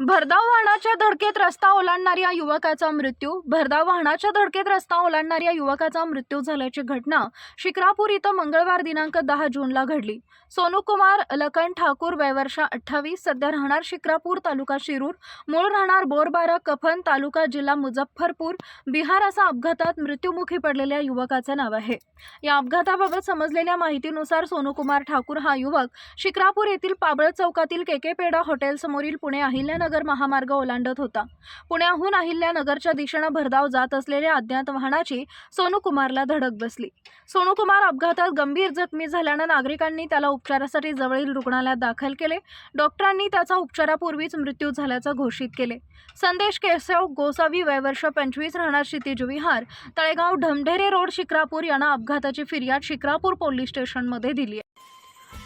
भरधाव वाहनाच्या धडकेत रस्ता ओलांडणाऱ्या युवकाचा मृत्यू भरधाव वाहनाच्या धडकेत रस्ता ओलांडणाऱ्या युवकाचा मृत्यू झाल्याची घटना शिक्रापूर इथं मंगळवार दिनांक दहा जूनला घडली. सोनूकुमार लखन ठाकूर वयवर्षा अठ्ठावीस सध्या राहणार शिक्रापूर तालुका शिरूर मूळ राहणार बोरबारा कफन तालुका जिल्हा मुझफ्फरपूर बिहार असा अपघातात मृत्युमुखी पडलेल्या युवकाचं नाव आहे. या अपघाताबाबत समजलेल्या माहितीनुसार सोनूकुमार ठाकूर हा युवक शिक्रापूर येथील पाबळ चौकातील केके पेडा हॉटेलसमोरील पुणे अहिल्यानगर महामार्ग ओलांडत होता. पुण्याहून अहिल्यानगरच्या दिशेनं भरधाव जात असलेल्या अज्ञात वाहनाची सोनूकुमारला धडक बसली. सोनूकुमार अपघातात गंभीर जखमी झाल्यानं नागरिकांनी त्याला उपचारासाठी जवळील रुग्णालयात दाखल केले. डॉक्टरांनी त्याचा उपचारापूर्वीच मृत्यू झाल्याचं घोषित केले. संदेश केशव गोसावी वयवर्ष पंचवीस राहणार क्षितिज विहार तळेगाव ढमढेरे रोड शिक्रापूर यांना अपघाताची फिर्याद शिक्रापूर पोलीस स्टेशनमध्ये दिली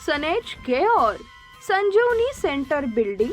सनेज care Sanjivani centre building